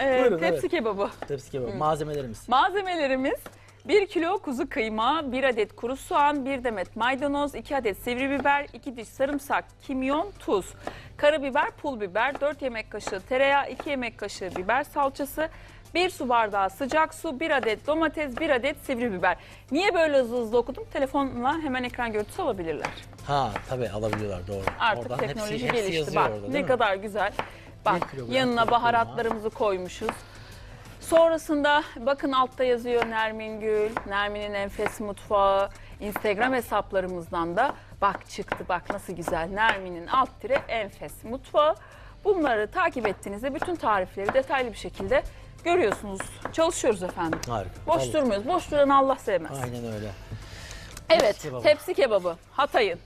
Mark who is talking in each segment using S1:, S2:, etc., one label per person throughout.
S1: Ee,
S2: Buyurun,
S1: tepsi
S2: evet.
S1: kebabı.
S2: Tepsi kebabı. Malzemelerimiz.
S1: Malzemelerimiz 1 kilo kuzu kıyma, 1 adet kuru soğan, 1 demet maydanoz, 2 adet sivri biber, 2 diş sarımsak, kimyon, tuz, karabiber, pul biber, 4 yemek kaşığı tereyağı, 2 yemek kaşığı biber salçası, 1 su bardağı sıcak su, 1 adet domates, 1 adet sivri biber. Niye böyle hızlı hızlı okudum? Telefonla hemen ekran görüntüsü alabilirler.
S2: Ha tabii alabiliyorlar doğru.
S1: Artık
S2: Oradan
S1: teknoloji
S2: hepsi, hepsi
S1: gelişti. Bak
S2: orada,
S1: ne
S2: mi?
S1: kadar güzel. Bak yanına baharatlarımızı koymuşuz. Sonrasında bakın altta yazıyor Nermin Gül, Nermin'in Enfes Mutfağı. Instagram hesaplarımızdan da bak çıktı bak nasıl güzel. Nermin'in alt tire Enfes Mutfağı. Bunları takip ettiğinizde bütün tarifleri detaylı bir şekilde görüyorsunuz. Çalışıyoruz efendim.
S2: Harika.
S1: Boş
S2: Vallahi.
S1: durmuyoruz. Boş duran Allah sevmez.
S2: Aynen öyle.
S1: Evet, tepsi kebabı. Hatay'ın.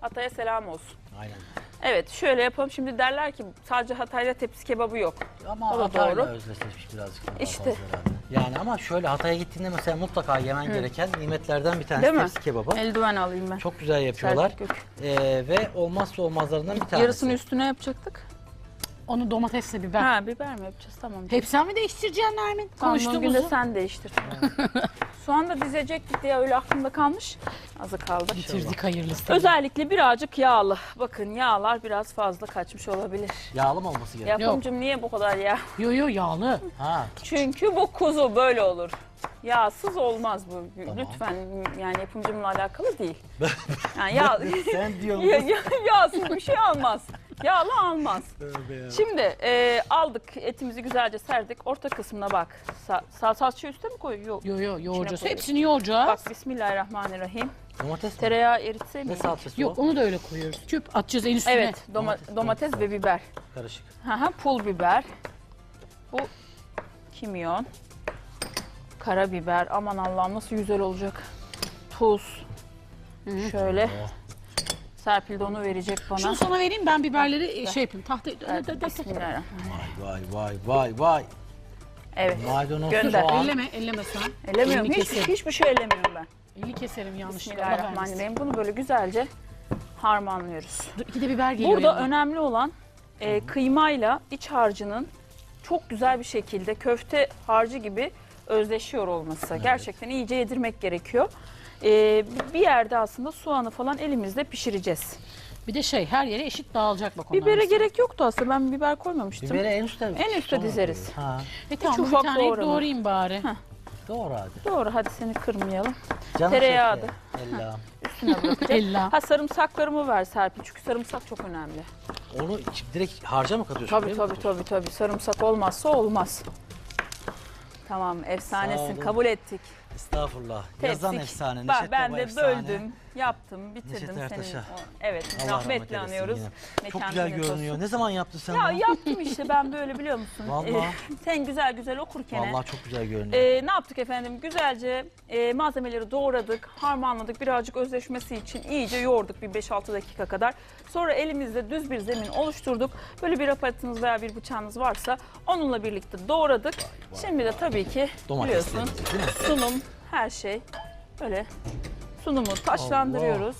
S1: Hatay'a selam olsun.
S2: Aynen.
S1: Evet şöyle yapalım. Şimdi derler ki sadece Hatay'da tepsi kebabı yok.
S2: Ama
S1: O da
S2: Hatay'la
S1: doğru.
S2: özdeşleşmiş birazcık. daha
S1: İşte.
S2: fazla herhalde. Yani ama şöyle Hatay'a gittiğinde mesela mutlaka yemen gereken nimetlerden bir tanesi
S1: Değil mi?
S2: tepsi kebabı.
S1: Eldiven alayım ben.
S2: Çok güzel yapıyorlar.
S1: Gök.
S2: Ee, ve olmazsa olmazlarından bir tanesi.
S1: Yarısını üstüne yapacaktık.
S3: Onu domatesle biber.
S1: Ha biber mi yapacağız? Tamam.
S3: Hep sen mi değiştireceksin Nermin?
S1: Tamam, bugün de
S3: Konuştuğumuzu.
S1: sen değiştir. Soğan da dizecektik diye öyle aklımda kalmış. Azı kaldı.
S3: Bitirdik hayırlısı.
S1: Özellikle birazcık yağlı. Bakın yağlar biraz fazla kaçmış olabilir.
S2: Yağlı mı olması gerekiyor?
S1: Yapımcım niye bu kadar yağ?
S3: Yo yo yağlı.
S2: Ha.
S1: Çünkü bu kuzu böyle olur. Yağsız olmaz bu.
S2: Tamam.
S1: Lütfen yani yapımcımla alakalı değil. Yani yağ,
S2: Sen diyorsun.
S1: ya, ya- yağsız bir şey almaz. Yağlı almaz. Şimdi e, aldık etimizi güzelce serdik. Orta kısmına bak. Sa sa salça üstte mi koyuyor? Yok.
S3: Yo yo yoğuracağız.
S1: koyalım.
S3: Hepsini yoğuracağız.
S1: Bak Bismillahirrahmanirrahim.
S2: Domates mi?
S1: Tereyağı eritse
S2: Ne
S1: mi?
S2: salçası
S3: Yok
S2: o?
S3: onu da öyle koyuyoruz. Küp atacağız en üstüne.
S1: Evet, doma-
S2: Domates,
S1: domates, ve biber.
S2: Karışık.
S1: Hı hı, pul biber. Bu kimyon. Karabiber. Aman Allah'ım nasıl güzel olacak. Tuz. Şöyle.
S2: Oh.
S1: Serpil de onu verecek bana.
S3: Şunu sana vereyim ben biberleri şey yapayım. Tahta...
S1: Bismillahirrahmanirrahim.
S2: Vay vay vay vay.
S1: Evet.
S2: Maydanoz,
S1: Gönder.
S2: soğan.
S3: Elleme, elleme sen.
S1: Elemiyorum.
S3: Elini
S1: Hiç,
S3: keserim.
S1: hiçbir şey elemiyorum ben.
S3: Elini keserim yanlışlıkla. Allah vermesin.
S1: Bismillahirrahmanirrahim. Bunu böyle güzelce harmanlıyoruz.
S3: Dur iki de biber geliyor
S1: Burada
S3: yanına.
S1: önemli olan e, kıymayla iç harcının çok güzel bir şekilde köfte harcı gibi özleşiyor olması. Gerçekten iyice yedirmek gerekiyor. E, bir yerde aslında soğanı falan elimizde pişireceğiz.
S3: Bir de şey her yere eşit dağılacak bak onların.
S1: Bibere gerek yoktu aslında. Ben biber koymamıştım.
S2: Biberi en üstte
S1: En üstte
S2: sonra
S1: dizeriz.
S2: Ha.
S3: E tamam bir
S1: ufak
S3: tane
S1: doğrama.
S3: doğrayayım bari.
S2: Doğru hadi.
S1: Doğru hadi seni kırmayalım.
S2: Canım
S1: Tereyağı
S2: çekti. Ella.
S1: Üstüne bırakacağım.
S3: Ella.
S1: ha sarımsaklarımı ver Serpil çünkü sarımsak çok önemli.
S2: Onu direkt harca mı katıyorsun?
S1: Tabii
S2: Değil mi
S1: tabii tabii tabii. Sarımsak olmazsa olmaz. Tamam efsanesin
S2: olun.
S1: kabul ettik.
S2: Estağfurullah. Yazan
S1: Tepsik.
S2: efsane.
S1: Bak,
S2: Neşet
S1: ben
S2: Baba
S1: de
S2: efsane.
S1: böldüm, yaptım, bitirdim
S2: Neşet
S1: senin.
S2: Ertaş'a.
S1: o- Evet,
S2: Allah rahmet
S1: rahmetle
S2: eylesin
S1: anıyoruz.
S2: yine. Çok güzel
S1: cennet
S2: görünüyor.
S1: olsun.
S2: Ne zaman yaptın sen
S1: Ya
S2: bunu?
S1: yaptım işte ben böyle biliyor musun?
S2: Vallahi.
S1: Ee, sen güzel güzel okurken.
S2: Vallahi çok güzel görünüyor.
S1: Ee, ne yaptık efendim? Güzelce e, malzemeleri doğradık, harmanladık. Birazcık özleşmesi için iyice yoğurduk bir 5-6 dakika kadar. Sonra elimizde düz bir zemin oluşturduk. Böyle bir aparatınız veya bir bıçağınız varsa onunla birlikte doğradık. Şimdi de tabii ki biliyorsun
S2: Domateslerimizi değil mi?
S1: sunum her şey böyle sunumu taşlandırıyoruz.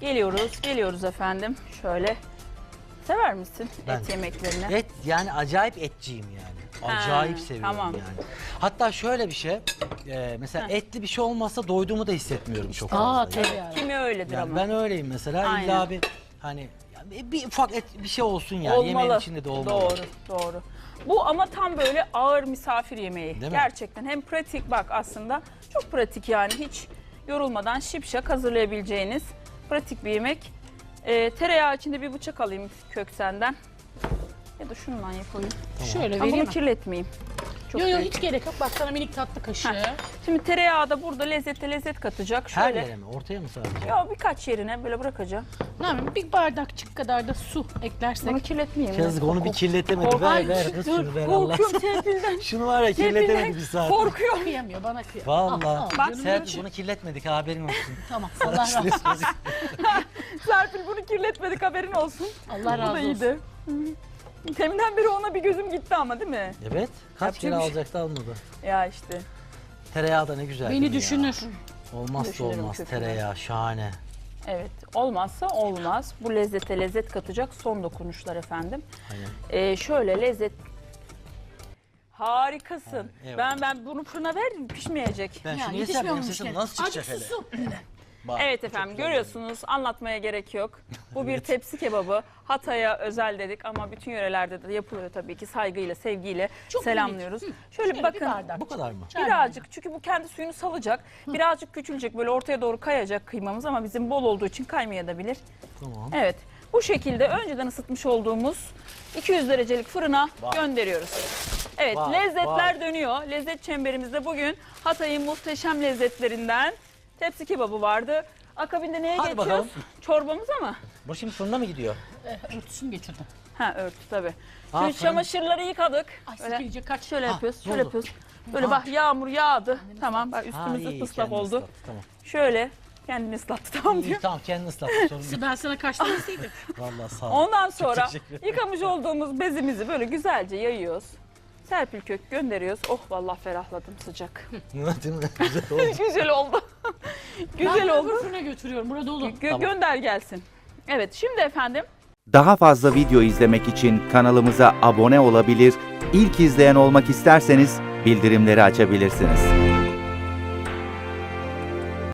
S1: Geliyoruz, geliyoruz efendim. Şöyle sever misin
S2: Ben-
S1: et yemeklerini?
S2: Et yani acayip etçiyim yani. Acayip
S1: Ha,
S2: seviyorum
S1: tamam.
S2: yani. Hatta şöyle bir şey. e, mesela etli bir şey olmazsa doyduğumu da hissetmiyorum çok fazla.
S3: Aa tabii yani.
S1: Kimi öyledir
S2: Yani
S1: ama.
S2: ben öyleyim mesela.
S1: Aynen.
S2: İlla bir hani ya bir- ufak et bir şey olsun yani. Yemeğin içinde de olmalı.
S1: Doğru, doğru. Bu ama tam böyle ağır misafir yemeği.
S2: Değil mi?
S1: Gerçekten hem pratik bak aslında çok pratik yani hiç yorulmadan şipşak hazırlayabileceğiniz pratik bir yemek. Ee, tereyağı içinde bir bıçak alayım kök senden. Ya da şundan yapayım.
S3: Şöyle
S1: Ama
S3: vereyim.
S1: bunu kirletmeyeyim. Çok
S3: Yo yo
S1: büyük.
S3: hiç gerek yok. Bak sana minik tatlı kaşığı.
S1: Şimdi tereyağı da burada lezzete lezzet katacak.
S2: Her
S1: Şöyle.
S2: yere mi? Ortaya mı sadece?
S1: Ya birkaç yerine böyle bırakacağım.
S3: Ne yapayım? Bir bardakçık kadar da su eklersek.
S1: Bunu kirletmeyeyim.
S2: Kız onu bir kirletemedi. Ver ver kız
S1: dur,
S2: şunu ver Allah.
S1: korkuyorum Serpil'den.
S2: Şunu var ya kirletemedi bir saat.
S1: Korkuyorum.
S3: Kıyamıyor bana kıyamıyor. Al,
S1: Bak,
S2: Serpil bunu kirletmedik haberin olsun.
S3: Tamam Allah razı olsun.
S1: Serpil bunu kirletmedik haberin olsun.
S3: Allah
S1: Bu da
S3: razı olsun.
S1: iyiydi. Hı. Teminden beri ona bir gözüm gitti ama değil mi?
S2: evet. Kaç
S1: Yapacak
S2: kere
S1: bir şey-
S2: alacaktı almadı.
S1: Ya işte.
S2: Tereyağı da ne güzel. değil mi
S3: Beni
S2: ya?
S3: düşünür.
S2: Olmazsa
S1: Düşünürüm
S2: olmaz tereyağı şahane.
S1: Evet. Olmazsa olmaz. Bu lezzete lezzet katacak son dokunuşlar efendim.
S2: Aynen.
S1: Ee, şöyle lezzet Harikasın.
S2: Evet,
S1: ben ben bunu fırına verdim pişmeyecek.
S2: Ben
S3: Ya,
S2: şunu yesem
S3: yetişmiyor
S2: benim
S3: olmuş
S2: sesim
S3: gene.
S2: nasıl çıkacak hele?
S3: su.
S2: Bak,
S1: Evet efendim görüyorsunuz anlatmaya gerek yok. Bu bir tepsi kebabı. Hatay'a özel dedik ama bütün yörelerde de yapılıyor tabii ki saygıyla, sevgiyle
S3: Çok
S1: selamlıyoruz.
S3: minik. Hı,
S1: Şöyle bir
S3: şöyle bir
S1: bakın.
S3: bardak.
S2: Bu kadar mı?
S3: Çay
S1: Birazcık çünkü bu kendi suyunu salacak. Birazcık küçülecek böyle ortaya doğru kayacak kıymamız ama bizim bol olduğu için kaymayabilir.
S2: Tamam.
S1: Evet. Bu şekilde önceden ısıtmış olduğumuz 200 derecelik fırına
S2: Vay.
S1: gönderiyoruz. Evet,
S2: Vay,
S1: lezzetler
S2: vay.
S1: dönüyor. Lezzet çemberimizde bugün Hatay'ın muhteşem lezzetlerinden tepsi kebabı vardı. Akabinde neye
S2: Hadi
S1: geçiyoruz?
S2: bakalım.
S1: Çorbamıza mı?
S2: Bu şimdi fırına mı gidiyor?
S3: Eh, Örtüsünü geçirdim.
S1: Ha örtü tabii.
S2: Ha,
S1: Şimdi
S2: fırın-
S1: çamaşırları yıkadık.
S3: Ay
S1: Böyle
S3: sikilecek kaç.
S1: şöyle
S2: Ha,
S1: yapıyoruz, şöyle yapıyoruz. Böyle bak yağmur yağdı. Tamam bak
S2: Ha,
S1: üstümüz
S2: iyi,
S1: ıslak
S2: kendini
S1: oldu.
S2: ıslattı, Tamam.
S1: Şöyle kendini ıslattı tamam
S2: İyi,
S1: diyor.
S2: tamam kendini ıslattı sorun yok.
S3: Ben sana kaç tanesiydi?
S2: Vallahi sağ ol.
S1: Ondan sonra
S2: teşekkür ederim.
S1: yıkamış olduğumuz bezimizi böyle güzelce yayıyoruz. Serpil kök gönderiyoruz. Oh vallahi ferahladım sıcak.
S2: Değil mi? Güzel oldu.
S1: Güzel oldu. Güzel
S3: ben
S1: oldu.
S3: fırına götürüyorum. Burada dolu.
S1: Gö-
S2: Tamam.
S1: Gönder gelsin. Evet şimdi efendim
S4: Daha fazla video izlemek için kanalımıza abone olabilir, ilk izleyen olmak isterseniz bildirimleri açabilirsiniz.